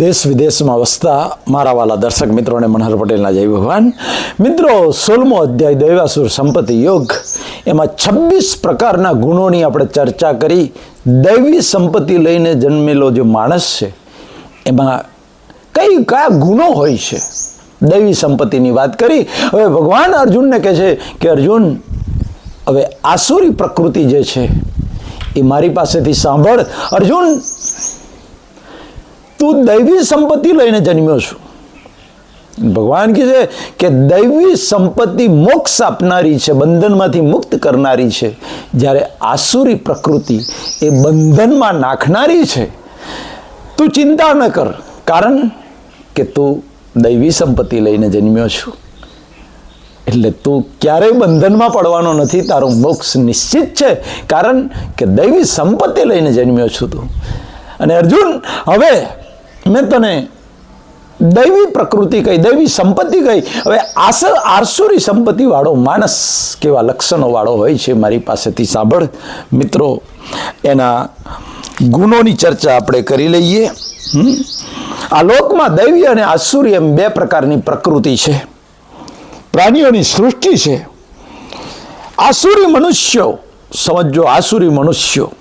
દેશ વિદેશમાં વસતા મારા વાલા દર્શક મિત્રોને મનહર પટેલના જય ભગવાન. મિત્રો સોલમો અધ્યાય દૈવાસુર સંપત્તિ યોગ. એમાં છવ્વીસ પ્રકારના ગુણોની આપણે ચર્ચા કરી. દૈવી સંપત્તિ લઈને જન્મેલો જે માણસ છે, એમાં કઈ કયા ગુણો હોય છે? દૈવી સંપત્તિની વાત કરી. હવે ભગવાન અર્જુનને કહે છે કે, અર્જુન, હવે આસુરી પ્રકૃતિ જે છે, એ મારી પાસેથી સાંભળ. અર્જુન તું દૈવી સંપત્તિ લઈને જન્મ્યો છું. ભગવાન કહે છે કે દૈવી સંપત્તિ મોક્ષ આપનારી છે, બંધનમાંથી મુક્ત કરનારી છે. જ્યારે આસુરી પ્રકૃતિ એ બંધનમાં નાખનારી છે. તું ચિંતા ન કર, કારણ કે તું દૈવી સંપત્તિ લઈને જન્મ્યો છું. એટલે તું ક્યારેય બંધનમાં પડવાનો નથી, તારો મોક્ષ નિશ્ચિત છે, કારણ કે દૈવી સંપત્તિ લઈને જન્મ્યો છું તું. અને અર્જુન, હવે મેં તને દૈવી પ્રકૃતિ કહી, દૈવી સંપત્તિ કહી. હવે આસર આરસુરી સંપત્તિ વાળો માણસ કેવા લક્ષણો વાળો હોય છે મારી પાસેથી સાંભળ. મિત્રો, એના ગુણોની ચર્ચા આપણે કરી લઈએ? આ લોકમાં દૈવી અને આસુરી એમ બે પ્રકારની પ્રકૃતિ છે. પ્રાણીઓની સૃષ્ટિ છે. આસુરી મનુષ્યો સમજો આસુરી મનુષ્યો.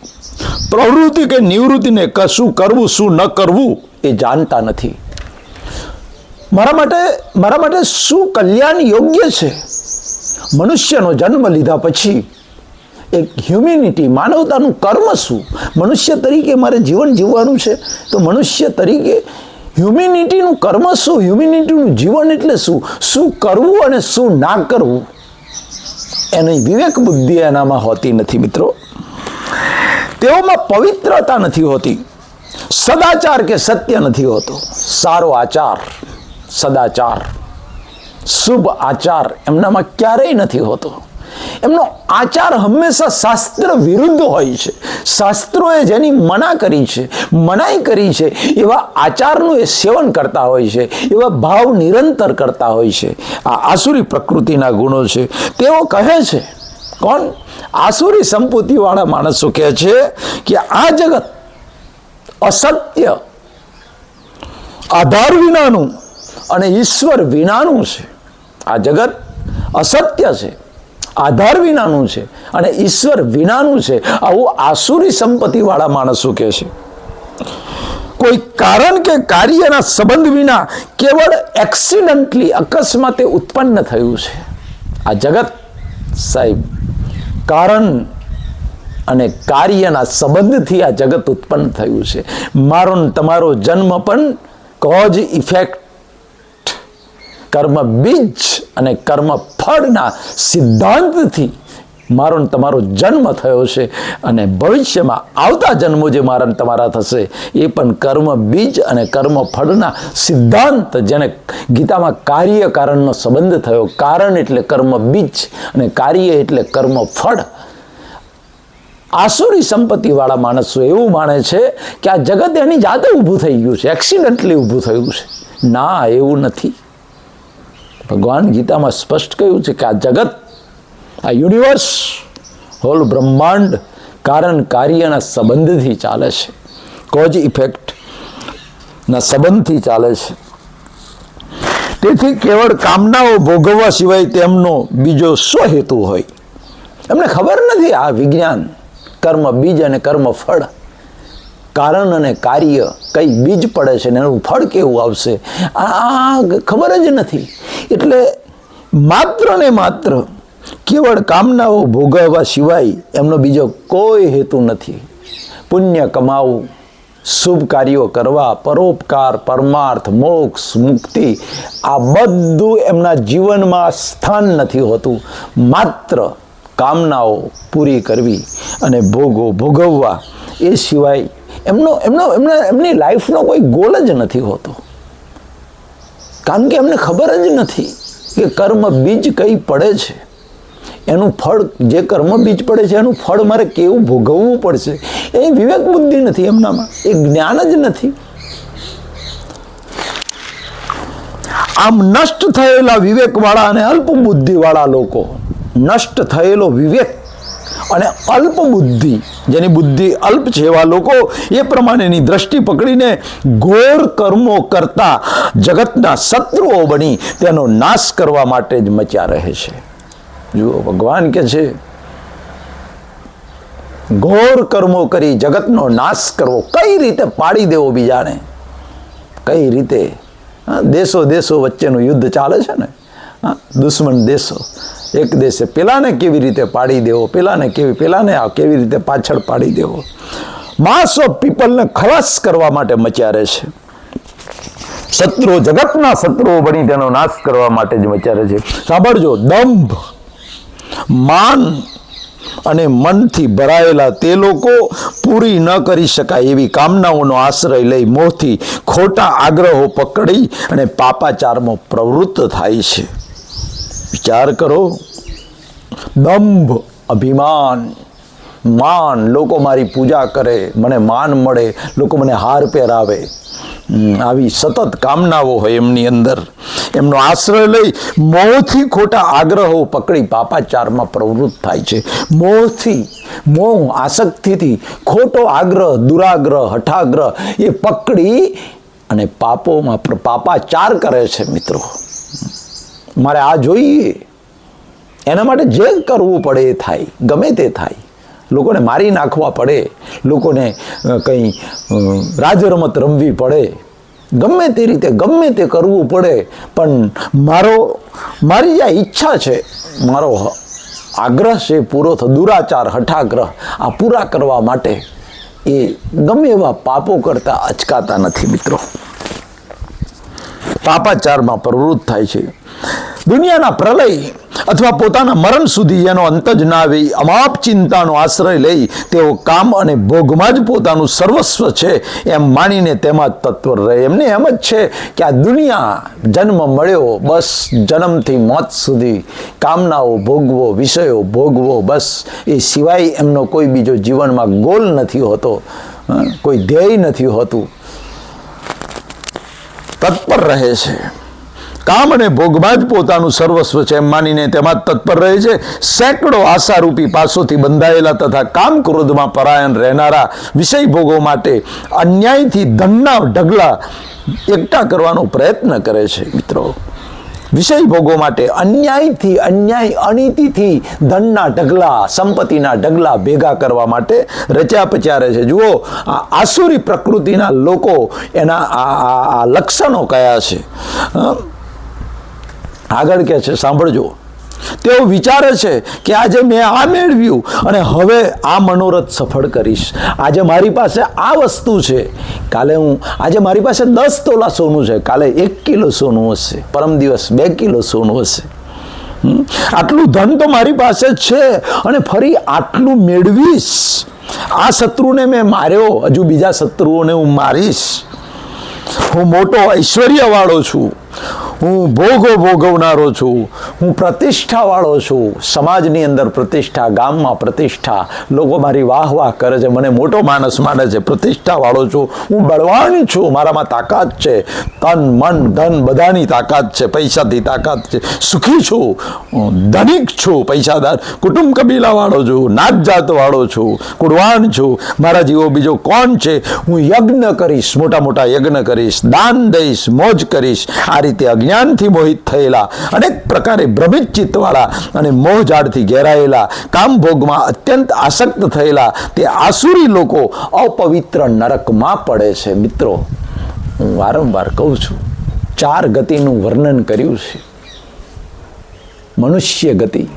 પ્રવૃત્તિ કે નિવૃત્તિને કશું કરવું, શું ન કરવું એ જાણતા નથી. મારા માટે મારા માટે શું કલ્યાણ યોગ્ય છે. મનુષ્યનો જન્મ લીધા પછી એક હ્યુમિનિટી માનવતાનું કર્મ શું? મનુષ્ય તરીકે મારે જીવન જીવવાનું છે? તો મનુષ્ય તરીકે હ્યુમિનિટીનું કર્મ શું? હ્યુમિનિટીનું જીવન એટલે શું? શું કરવું અને શું ના કરવું? એની વિવેક બુદ્ધિ એનામાં હોતી નથી મિત્રો. તેઓમાં પવિત્રતા નથી હોતી. સદાચાર કે સત્ય નથી હોતો. સારો આચાર, સદાચાર, શુભ આચાર એમનામાં ક્યારેય નથી હોતો. એમનો આચાર હંમેશા શાસ્ત્ર વિરુદ્ધ હોય છે. શાસ્ત્રોએ જેની મના કરી છે, મનાઈ કરી છે, એવા આચારનું એ સેવન કરતા હોય છે, એવા ભાવ નિરંતર કરતા હોય છે. આ આસુરી પ્રકૃતિના ગુણો છે. તેઓ કહે છે, કોણ? આસુરી સંપૂતિવાળા માણસો કહે છે કે આ જગત અસત્ય. આધાર વિનાનું અને ઈશ્વર વિનાનું છે. આ જગત અસત્ય છે. આધાર વિનાનું છે અને ઈશ્વર વિનાનું છે. આવું આસુરી સંપત્તિવાળા માણસો કહે છે. કોઈ કારણ કે કાર્યના સંબંધ વિના કેવળ એક્સિડન્ટલી, અકસ્માતે ઉત્પન્ન થયું છે. આ જગત સાહેબ, કારણ અને કાર્યના સંબંધથી આ જગત ઉત્પન્ન થયું છે. મારો તમારો જન્મ પણ કોજ ઇફેક્ટ કર્મ બીજ અને કર્મ ફળના સિદ્ધાંતથી મારો તમારો જન્મ થયો છે અને ભવિષ્યમાં આવતા જન્મો જે મારા તમારા થશે, એ પણ કર્મ બીજ અને કર્મ ફળના સિદ્ધાંત જેને ગીતામાં કાર્ય કારણનો સંબંધ થયો. કારણ એટલે કર્મ બીજ અને કાર્ય એટલે કર્મ ફળ. આસુરી સંપત્તિવાળા માણસો એવું માને છે કે આ જગત એની જાતે ઊભું થઈ ગયું છે એક્સિડન્ટલી ઊભું થયું છે. ના, એવું નથી. ભગવાન ગીતામાં સ્પષ્ટ કહ્યું છે કે આ જગત, આ યુનિવર્સ, હોલ બ્રહ્માંડ કારણ કાર્યના સંબંધથી ચાલે છે. કોજ ઇફેક્ટના સંબંધથી ચાલે છે. તેથી કેવળ કામનાઓ ભોગવવા સિવાય તેમનો બીજો શું હેતુ હોય. એમને ખબર નથી આ વિજ્ઞાન કર્મ બીજ અને કર્મ ફળ. કારણ અને કાર્ય કઈ બીજ પડે છે ને એનું ફળ કેવું આવશે? આ ખબર જ નથી. એટલે માત્ર ને માત્ર કેવળ કામનાઓ ભોગવવા સિવાય એમનો બીજો કોઈ હેતુ નથી. પુણ્ય કમાવું, શુભ કાર્યો કરવા, પરોપકાર, પરમાર્થ, મોક્ષ, મુક્તિ, આ બધું એમના જીવનમાં સ્થાન નથી હોતું. માત્ર કામનાઓ પૂરી કરવી અને ભોગો ભોગવવા એ સિવાય એમનો એમનો, એમના, એમની લાઈફનો કોઈ ગોલ જ નથી હોતો. કારણ કે એમને ખબર જ નથી કે કર્મ બીજ કઈ પડે છે. એનું ફળ, જે કર્મ બીજ પડે છે, એનું ફળ મારે કેવું ભોગવવું પડશે? એ વિવેક બુદ્ધિ નથી એમનામાં. એ જ્ઞાન જ નથી. આમ નષ્ટ થયેલા વિવેકવાળા અને અલ્પ બુદ્ધિવાળા લોકો નષ્ટ થયેલો વિવેક અને અલ્પ બુદ્ધિ, જેની બુદ્ધિ અલ્પ છે એવા લોકો, એ પ્રમાણેની દ્રષ્ટિ પકડીને ઘોર કર્મો કરતા જગતના શત્રુઓ બની તેનો નાશ કરવા માટે જ મચ્યા રહે છે. જુઓ, ભગવાન કે છે, ઘોર કર્મો કરી જગતનો નાશ કરવો, કઈ રીતે પાડી દેવો બીજાને? કઈ રીતે? દેશો દેશો વચ્ચેનું યુદ્ધ ચાલે છે ને? દુશ્મન દેશો એક દેશે પેલાને કેવી રીતે પાડી દેવો, પેલાને કેવી, પેલાને આ કેવી રીતે પાછળ પાડી દેવો. માસ ઓફ પીપલને ખલાસ કરવા માટે મચ્યા રહે છે. શત્રુઓ જગતના શત્રુઓ બની તેનો નાશ કરવા માટે જ મચ્યા રહે છે. સાંભળજો, દંભ, માન અને મનથી ભરાયેલા તે લોકો પૂરી ન કરી શકાય એવી કામનાઓનો આશ્રય લઈ મોહથી ખોટા આગ્રહો પકડી અને પાપાચારમાં પ્રવૃત્ત થાય છે. વિચાર કરો. દંભ, અભિમાન, માન લોકો મારી પૂજા કરે, મને માન મળે, લોકો મને હાર પહેરાવે. આવી સતત કામનાઓ હોય એમની અંદર. એમનો આશ્રય લઈ મોહથી ખોટા આગ્રહો પકડી પાપાચારમાં પ્રવૃત્ત થાય છે. મોહથી મોહ આસક્તિથી ખોટો આગ્રહ, દુરાગ્રહ, હઠાગ્રહ એ પકડી અને પાપોમાં પાપાચાર કરે છે મિત્રો. મારે આ જોઈએ. એના માટે જે કરવું પડે એ થાય, ગમે તે થાય. લોકોને મારી નાખવા પડે, લોકોને કંઈ રાજરમત રમવી પડે. ગમે તે રીતે, ગમે તે કરવું પડે, પણ મારો, મારી આ ઈચ્છા છે, મારો આગ્રહ છે પૂરો થયો દુરાચાર, હઠાગ્રહ, આ પૂરા કરવા માટે એ ગમે એવા પાપો કરતા અચકાતા નથી મિત્રો. પાપાચારમાં પ્રવૃત્ત થાય છે. દુનિયાના પ્રલય અથવા પોતાના મરણ સુધી એનો અંત જ ના આવે અમાપ ચિંતાનો આશ્રય લઈ તેઓ કામ અને ભોગમાં જ પોતાનું સર્વસ્વ છે એમ માનીને તેમાં જ તત્પર રહે. એમને એમ જ છે કે આ દુનિયા જન્મ મળ્યો, બસ જન્મથી મોત સુધી કામનાઓ ભોગવો, વિષયો ભોગવો, બસ. એ સિવાય એમનો કોઈ બીજો જીવનમાં ગોલ નથી હોતો કોઈ ધ્યેય નથી હોતું. તત્પર રહે છે. કામ અને ભોગમાં જ પોતાનું સર્વસ્વ છે એમ માનીને તેમાં તત્પર રહે છે. સેંકડો આશારૂપી પાસોથી બંધાયેલા તથા કામ ક્રોધમાં પરાયણ રહેનારા વિષય ભોગો માટે અન્યાયથી ધનના ઢગલા એકઠા કરવાનો પ્રયત્ન કરે છે, મિત્રો. વિષય ભોગો માટે અન્યાયથી અન્યાય, અનીતિથી ધનના ઢગલા, સંપત્તિના ઢગલા ભેગા કરવા માટે રચ્યા પચ્યા છે. જુઓ, આ આસુરી પ્રકૃતિના લોકો એના આ લક્ષણો કયા છે? આગળ કે છે, સાંભળજો. તેઓ વિચારે છે કે આજે મેં આ મેળવ્યું અને હવે આ મનોરથ સફળ કરીશ. આજે મારી પાસે આ વસ્તુ છે. કાલે હું, આજે મારી પાસે દસ તોલા સોનું છે. કાલે એક કિલો સોનું હશે. પરમ દિવસ બે કિલો સોનું હશે. આટલું ધન તો મારી પાસે છે અને ફરી આટલું મેળવીશ. આ શત્રુને મેં માર્યો. હજુ બીજા શત્રુઓને હું મારીશ. હું મોટો ઐશ્વર્યવાળો છું. હું ભોગો ભોગવનારો છું. હું પ્રતિષ્ઠાવાળો છું. સમાજની અંદર પ્રતિષ્ઠા, ગામમાં પ્રતિષ્ઠા. લોકો મારી વાહ વાહ કરે છે, મને મોટો માણસ માને છે, પ્રતિષ્ઠાવાળો છું. હું બળવાન છું, મારામાં તાકાત છે. તન, મન, ધન બધાની તાકાત છે, પૈસાથી તાકાત છે. સુખી છું. ધનિક છું, પૈસાદાર. કુટુંબ કબીલાવાળો છું, નાત જાતવાળો છું કુળવાણ છું. મારા જીવો બીજો કોણ છે? હું યજ્ઞ કરીશ, મોટા મોટા યજ્ઞ કરીશ, દાન દઈશ, મોજ કરીશ. આ રીતે અજ્ઞાનથી મોહિત થયેલા, અનેક પ્રકારે ભ્રમિત ચિત્તવાળા અને મોહજાળથી ઘેરાયેલા કામભોગમાં અત્યંત આસક્ત થયેલા, તે આસુરી લોકો અપવિત્ર નરકમાં પડે છે. મિત્રો, હું વારંવાર કહું છું, ચાર ગતિનું વર્ણન કર્યું છે. મનુષ્ય ગતિ,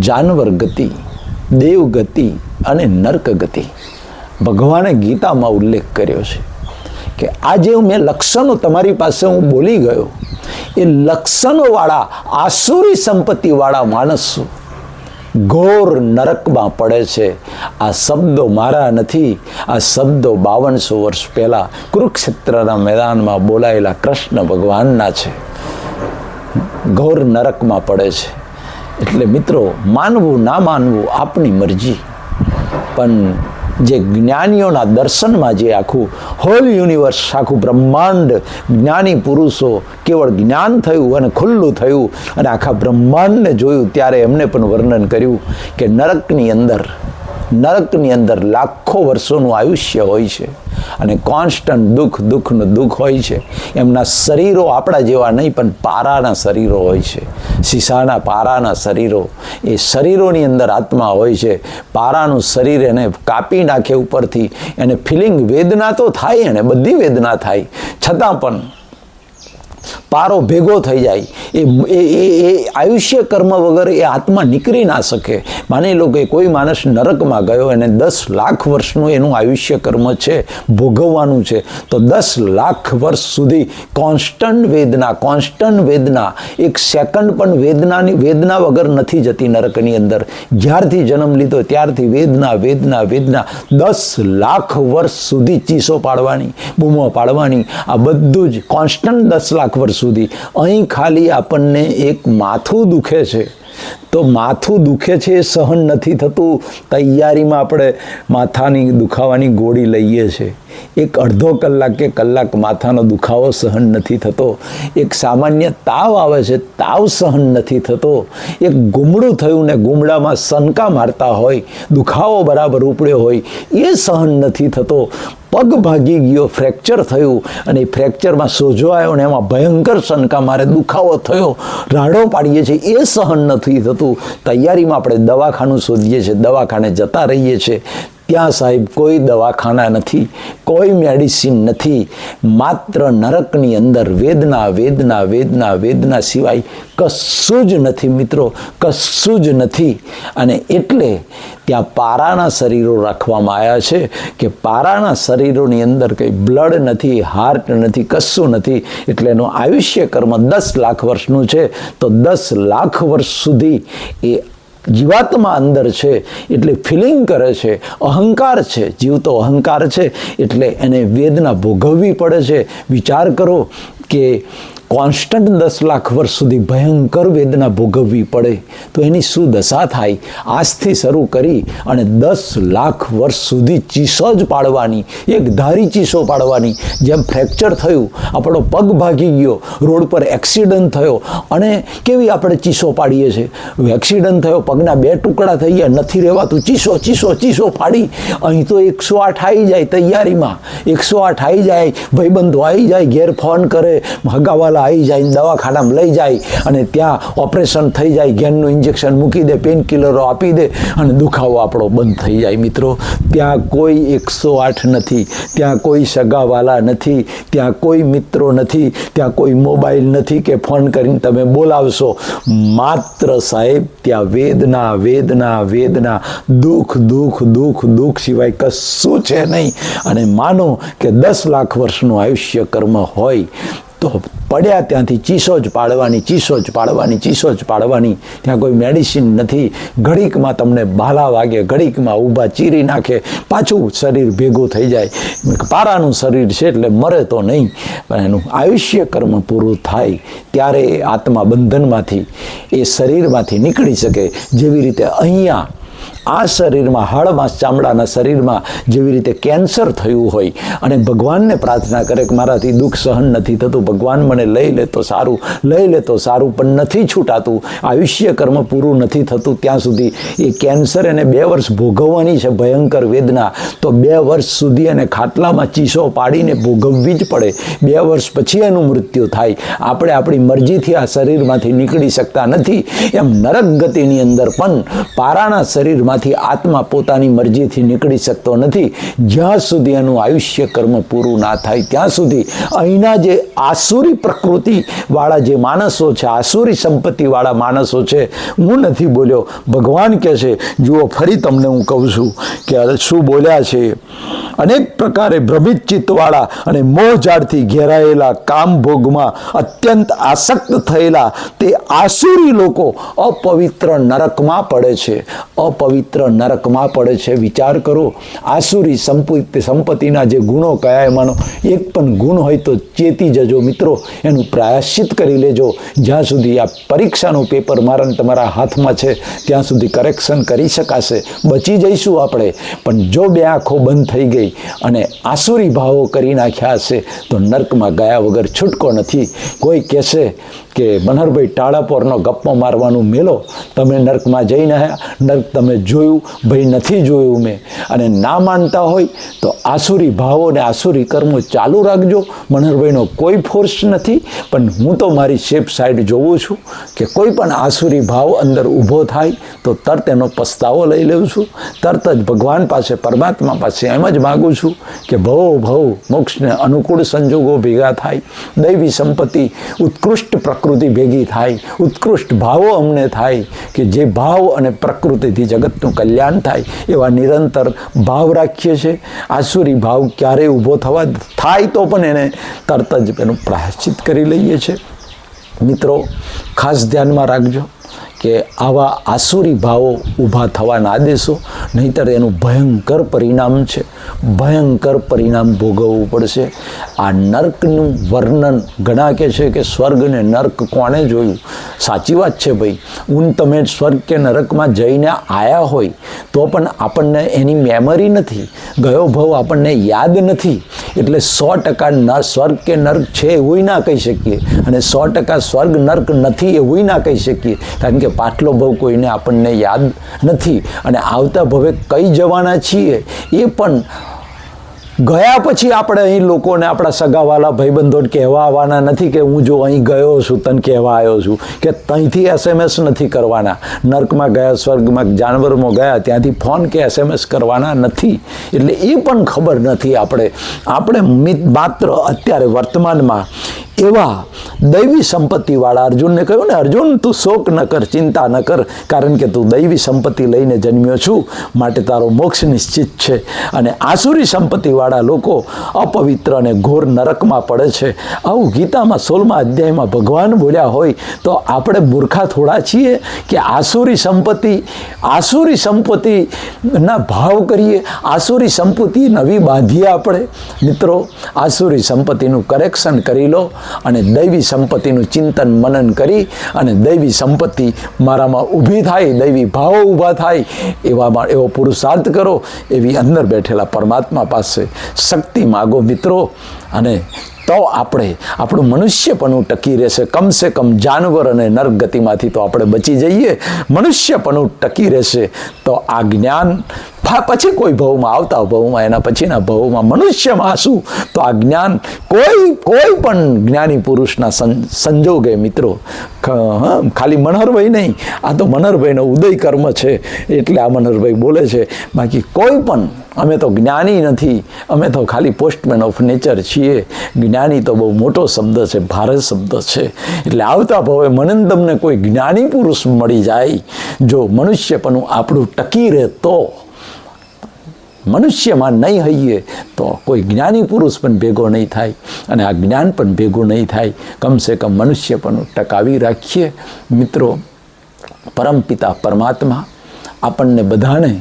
જાનવર ગતિ, દેવ ગતિ અને નર્ક ગતિ. ભગવાને ગીતામાં ઉલ્લેખ કર્યો છે. કે આજે મેં લક્ષણો તમારી પાસે હું બોલી ગયો, એ લક્ષણોવાળા, આસુરી સંપત્તિવાળા માણસો ઘોર નરકમાં પડે છે. આ શબ્દો મારા નથી. આ શબ્દો બાવનસો વર્ષ પહેલાં કુરુક્ષેત્રના મેદાનમાં બોલાયેલા કૃષ્ણ ભગવાનના છે. ઘોર નરકમાં પડે છે. એટલે મિત્રો, માનવું, ના માનવું આપની મરજી. પણ જે જ્ઞાનીઓના દર્શનમાં જે આખું હોલ યુનિવર્સ આખું બ્રહ્માંડ, જ્ઞાની પુરુષો કેવળ જ્ઞાન થયું અને ખુલ્લું થયું અને આખા બ્રહ્માંડને જોયું, ત્યારે એમને પણ વર્ણન કર્યું કે નરકની અંદર નરકની અંદર લાખો વર્ષોનું આયુષ્ય હોય છે અને કોન્સ્ટન્ટ દુઃખ, દુઃખનું દુઃખ હોય છે. એમના શરીરો આપણા જેવા નહીં, પણ પારાના શરીરો હોય છે. શીશાના પારાના શરીરો. એ શરીરોની અંદર આત્મા હોય છે. પારાનું શરીર એને કાપી નાખે ઉપરથી. એને ફિલિંગ વેદના તો થાય, એને બધી વેદના થાય. છતાં પણ પારો ભેગો થઈ જાય. એ એ આયુષ્ય કર્મ વગર એ આત્મા નીકળી ના શકે. માની લો કે કોઈ માણસ નરકમાં ગયો અને દસ લાખ વર્ષનું એનું આયુષ્ય કર્મ છે, ભોગવવાનું છે, તો દસ લાખ વર્ષ સુધી કોન્સ્ટન્ટ વેદના કોન્સ્ટન્ટ વેદના, એક સેકન્ડ પણ વેદનાની, વેદના વગર નથી જતી નરકની અંદર. જ્યારથી જન્મ લીધો ત્યારથી વેદના વેદના વેદના. દસ લાખ વર્ષ સુધી ચીસો પાડવાની, બૂમો પાડવાની. આ બધું જ કોન્સ્ટન્ટ દસ લાખ વર્ષ સુધી. અહીં ખાલી આપણને એક માથું દુખે છે. તો માથું દુખે છે એ સહન નથી થતું. તૈયારીમાં આપણે માથાની દુખાવાની ગોળી લઈએ છીએ એક અડધો કલાક કે કલાક માથાનો દુખાવો સહન નથી થતો. એક સામાન્ય તાવ આવે છે, તાવ સહન નથી થતો. એક ગુમડું થયું ને ગુમડામાં સનકા મારતા હોય, દુખાવો બરાબર ઉપડ્યો હોય, એ સહન નથી થતો. પગ ભાગી ગયો, ફ્રેક્ચર થયું અને એ ફ્રેક્ચરમાં સોજો આવ્યો ને એમાં ભયંકર સનકા મારે, દુખાવો થયો. રાડો પાડીએ છીએ, એ સહન નથી થતું. તૈયારીમાં આપણે દવાખાનું શોધીએ છીએ, દવાખાને જતા રહીએ છીએ. ત્યાં સાહેબ કોઈ દવાખાના નથી, કોઈ મેડિસિન નથી, માત્ર નરકની અંદર વેદના વેદના વેદના વેદના સિવાય કશું જ નથી મિત્રો, કશું જ નથી. અને એટલે ત્યાં પારાના શરીરો રાખવામાં આવ્યા છે કે પારાના શરીરોની અંદર કંઈ બ્લડ નથી હાર્ટ નથી, કશું નથી. એટલે એનું આયુષ્ય કર્મ દસ લાખ વર્ષનું છે. તો દસ લાખ વર્ષ સુધી એ જીવાત્મા અંદર છે એટલે ફિલિંગ કરે છે, અહંકાર છે જીવ તો અહંકાર છે, એટલે એને વેદના ભોગવવી પડે છે. વિચાર કરો કે કોન્સ્ટન્ટ દસ લાખ વર્ષ સુધી ભયંકર વેદના ભોગવવી પડે તો એની શું દશા થાય. આજથી શરૂ કરી અને દસ લાખ વર્ષ સુધી ચીસો જ પાડવાની, એક ધારી ચીસો પાડવાની. જેમ ફ્રેક્ચર થયું, આપણો પગ ભાગી ગયો, રોડ પર એક્સિડન્ટ થયો અને કેવી આપણે ચીસો પાડીએ છીએ? એક્સિડન્ટ થયો, પગના બે ટુકડા થઈ ગયા, નથી રહેવાતું ચીસો ચીસો ચીસો પાડી. અહીં તો એકસો આઠ આવી જાય તૈયારીમાં. એકસો આઠ આવી જાય, ભાઈબંધો આવી જાય, ઘેર ફોન કરે, હગાવાલા આવી જાય દવાખાનામાં લઈ જાય અને ત્યાં ઓપરેશન થઈ જાય, ગેનનું ઇન્જેક્શન મૂકી દે પેનકિલરો આપી દે અને દુખાવો આપણો બંધ થઈ જાય. મિત્રો, ત્યાં કોઈ એકસો આઠ નથી, ત્યાં કોઈ સગાવાલા નથી, ત્યાં કોઈ મિત્રો નથી, ત્યાં કોઈ મોબાઈલ નથી કે ફોન કરીને તમે બોલાવશો. માત્ર સાહેબ, ત્યાં વેદના વેદના વેદના, દુઃખ દુઃખ દુઃખ દુઃખ સિવાય કશું છે નહીં. અને માનો કે દસ લાખ વર્ષનું આયુષ્ય કર્મ હોય તો પડ્યા ત્યાંથી ચીસો જ પાડવાની, ચીસો જ પાડવાની, ચીસો જ પાડવાની. ત્યાં કોઈ મેડિસિન નથી. ઘડીકમાં તમને બાલા વાગે, ઘડીકમાં ઊભા ચીરી નાખે. પાછું શરીર ભેગું થઈ જાય. પારાનું શરીર છે એટલે મરે તો નહીં. પણ એનું આયુષ્ય કર્મ પૂરું થાય ત્યારે એ આત્મા બંધનમાંથી, એ શરીરમાંથી નીકળી શકે. જેવી રીતે અહીંયા આ શરીરમાં હળમાં ચામડાના શરીરમાં જેવી રીતે કેન્સર થયું હોય અને ભગવાનને પ્રાર્થના કરે કે મારાથી દુઃખ સહન નથી થતું, ભગવાન મને લઈ લે તો સારું, લઈ લે તો સારું, પણ નથી છૂટાતું, આયુષ્ય કર્મ પૂરું નથી થતું, ત્યાં સુધી એ કેન્સર એને બે વર્ષ ભોગવવાની છે, ભયંકર વેદના. તો બે વર્ષ સુધી એને ખાટલામાં ચીસો પાડીને ભોગવવી જ પડે. બે વર્ષ પછી એનું મૃત્યુ થાય. આપણે આપણી મરજીથી આ શરીરમાંથી નીકળી શકતા નથી. એમ નરક ગતિની અંદર પણ પારાના શરીરમાંથી આત્મા પોતાની મરજીથી નીકળી શકતો નથી. જ્યાં સુધી એનું આયુષ્ય કર્મ પૂરું ના થાય, ત્યાં સુધી અહીંના જે આસુરી પ્રકૃતિવાળા જે માણસો છે, આસુરી સંપત્તિવાળા માણસો છે, હું નથી બોલ્યો. ભગવાન કહે છે, જુઓ, ફરી તમને હું કહું છું કે શું બોલ્યા છે? અનેક પ્રકારે ભ્રમિત ચિત્તવાળા અને મોહજાળથી ઘેરાયેલા કામ ભોગમાં અત્યંત આસક્ત થયેલા તે આસુરી લોકો અપવિત્ર નરકમાં પડે છે. અપવિત્ર અપવિત્ર નરકમાં પડે છે. વિચાર કરો, આસુરી સંપત્તિ સંપત્તિના જે ગુણો કયા એમાંનો એક પણ ગુણ હોય તો ચેતી જજો મિત્રો. એનું પ્રાયશ્ચિત કરી લેજો. જ્યાં સુધી આ પરીક્ષાનું પેપર મારા તમારા હાથમાં છે, ત્યાં સુધી કરેક્શન કરી શકાશે. બચી જઈશું આપણે. પણ જો બે આંખો બંધ થઈ ગઈ અને આસુરી ભાવો કરી નાખ્યા હશે, તો નર્કમાં ગયા વગર છૂટકો નથી. કોઈ કહેશે કે મનહરભાઈ ટાળાપોરનો ગપ્પો મારવાનું મેલો, તમે નર્કમાં જઈને નર્ક તમે જોયું, ભાઈ નથી જોયું મેં. અને ના માનતા હોય તો આસુરી ભાવો અને આસુરી કર્મો ચાલુ રાખજો. મનહરભાઈનો કોઈ ફોર્સ નથી, પણ હું તો મારી શેપ સાઈડ જોઉં છું કે કોઈ પણ આસુરી ભાવ અંદર ઊભો થાય તો તરત એનો પસ્તાવો લઈ લઉં છું. તરત જ ભગવાન પાસે, પરમાત્મા પાસે એમ જ માગું છું કે ભવો, ભવ, મોક્ષને અનુકૂળ સંજોગો ભેગા થાય. દૈવી સંપત્તિ ઉત્કૃષ્ટ પ્રકૃતિ ભેગી થાય. ઉત્કૃષ્ટ ભાવો અમને થાય કે જે ભાવ અને પ્રકૃતિથી જગતનું કલ્યાણ થાય એવા નિરંતર ભાવ રાખીએ છીએ. આસુરી ભાવ ક્યારે ઊભો થવા થાય તો પણ એને તરત જ એનું પ્રાયશ્ચિત કરી લઈએ છીએ. મિત્રો, ખાસ ધ્યાનમાં રાખજો કે આવા આસુરી ભાવો ઊભા થવા ના દેશો નહીંતર એનું ભયંકર પરિણામ છે. ભયંકર પરિણામ ભોગવવું પડશે. આ નર્કનું વર્ણન ઘણા કહે છે કે સ્વર્ગ ને નર્ક કોણે જોયું? સાચી વાત છે ભાઈ. ઊન તમે સ્વર્ગ કે નરકમાં જઈને આવ્યા હોય, તો પણ આપણને એની મેમરી નથી. ગયો ભાવ આપણને યાદ નથી. એટલે સો ટકા સ્વર્ગ કે નર્ક છે એવું ના કહી શકીએ. અને સો ટકા સ્વર્ગ નર્ક નથી એવું ના કહી શકીએ. કારણ કે પાટલો ભવ કોઈને આપણને યાદ નથી. અને આવતા ભવે કઈ જવાના છીએ? એ પણ ગયા પછી આપણે અહીં લોકોને આપણા સગાવાલા ભાઈબંધો કહેવા આવવાના નથી કે હું જો અહીં ગયો છું, તને કહેવા આવ્યો છું, કે ત્યાંથી એસએમએસ નથી કરવાના. નર્કમાં ગયા, સ્વર્ગમાં, જાનવરમાં ગયા, ત્યાંથી ફોન કે એસએમએસ કરવાના નથી. એટલે એ પણ ખબર નથી આપણે. આપણે મિત, માત્ર અત્યારે વર્તમાનમાં એવા દૈવી સંપત્તિવાળા અર્જુનને કહ્યું ને, અર્જુન, તું શોક ન કર, ચિંતા ન કર, કારણ કે તું દૈવી સંપત્તિ લઈને જન્મ્યો છું, માટે તારો મોક્ષ નિશ્ચિત છે. અને આસુરી સંપત્તિવાળા લોકો અપવિત્ર અને ઘોર નરકમાં પડે છે. આવું ગીતામાં સોળમા અધ્યાયમાં ભગવાન બોલ્યા હોય, તો આપણે મૂર્ખા થોડા છીએ કે આસુરી સંપત્તિ, આસુરી સંપત્તિના ભાવ કરીએ, આસુરી સંપત્તિ નવી બાંધીએ આપણે. મિત્રો, આસુરી સંપત્તિનું કરેક્શન કરી લો. અને દૈવી સંપત્તિનું ચિંતન મનન કરી અને દૈવી સંપત્તિ મારામાં ઊભી થાય, દૈવી ભાવો ઊભા થાય, એવામાં એવો પુરુષાર્થ કરો એવી અંદર બેઠેલા પરમાત્મા પાસે શક્તિ માગો મિત્રો. અને તો આપણે, આપણું મનુષ્યપણું ટકી રહેશે. કમસે કમ જાનવર અને નર્ક ગતિમાંથી તો આપણે બચી જઈએ. મનુષ્યપણું ટકી રહેશે. તો આ જ્ઞાન પછી કોઈ ભવમાં આવતા ભવમાં, એના પછીના ભવમાં મનુષ્યમાં શું તો આ જ્ઞાન કોઈ કોઈ પણ જ્ઞાની પુરુષના સંજોગે મિત્રો. ખાલી મનહરભાઈ નહીં, આ તો મનહરભાઈનો ઉદય કર્મ છે, એટલે આ મનહરભાઈ બોલે છે. બાકી કોઈ પણ, અમે તો જ્ઞાની નથી, અમે તો ખાલી પોસ્ટમેન ઓફ નેચર છીએ. જ્ઞાની તો બહુ મોટો શબ્દ છે, ભારે શબ્દ છે. એટલે આવતા ભવે મને તમને કોઈ જ્ઞાની પુરુષ મળી જાય. જો મનુષ્યપણું આપણું ટકી રહે તો મનુષ્યમાં નહીં હઈએ તો કોઈ જ્ઞાની પુરુષ પણ ભેગો નહીં થાય અને આ જ્ઞાન પણ ભેગું નહીં થાય. કમસે કમ મનુષ્ય પણ ટકાવી રાખીએ. મિત્રો પરમપિતા પરમાત્મા આપણને બધાને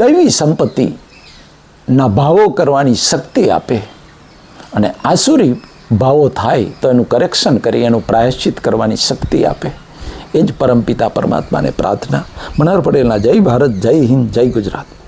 દૈવી સંપત્તિના ભાવો કરવાની શક્તિ આપે અને આસુરી ભાવો થાય તો એનું કરેક્શન કરી, એનું પ્રાયશ્ચિત કરવાની શક્તિ આપે. એ જ પરમપિતા પરમાત્માને પ્રાર્થના. મનોહર પટેલના જય ભારત, જય હિન્દ, જય ગુજરાત.